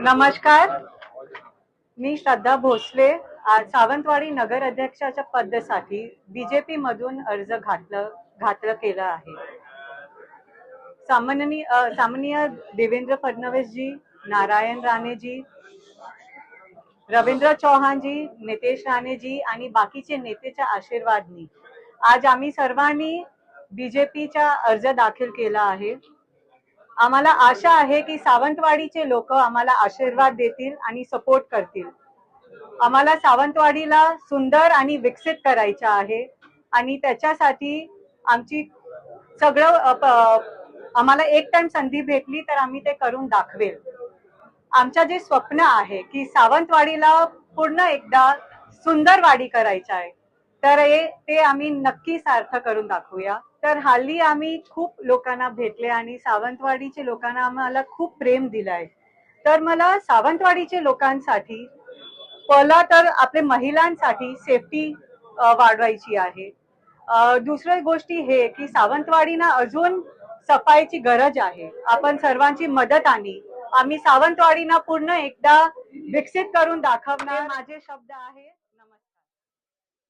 नमस्कार. मी श्रद्धा भोसले आज सावंतवाडी नगर अध्यक्षाच्या पदासाठी बीजेपी मधून अर्ज घातलं घातलं केलं आहे. सामान्य सामान्य देवेंद्र फडणवीस जी नारायण राणे जी रवींद्र चौहान जी नितेश राणे जी आणि बाकीचे नेतेच्या आशीर्वादनी. आज आम्ही सर्वांनी बीजेपीचा अर्ज दाखल केला आहे. आम्हाला आशा आहे की सावंतवाडीचे लोक आम्हाला आशीर्वाद देतील आणि सपोर्ट करतील. आम्हाला सावंतवाडीला सुंदर आणि विकसित करायचं आहे आणि त्याच्यासाठी आमची सगळं आम्हाला एक टाइम संधी भेटली तर आम्ही ते करून दाखवेल. आमचं जे स्वप्न आहे की सावंतवाडीला पूर्ण एकदा सुंदर वाडी करायचं आहे. तर हे ते आम्ही नक्की सार्थ करून दाखवूया. तर हल्ली आम्ही खूप लोकांना भेटले आणि सावंतवाडीचे लोकांना आम्हाला खूप प्रेम दिलाय. तर मला सावंतवाडीचे लोकांसाठी पहिला तर आपले महिलांसाठी सेफ्टी वाढवायची आहे. दुसरी गोष्टी हे की सावंतवाडीना अजून सफाईची गरज आहे. आपण सर्वांची मदत आणि आम्ही सावंतवाडीना पूर्ण एकदा विकसित करून दाखवणार. माझे शब्द आहे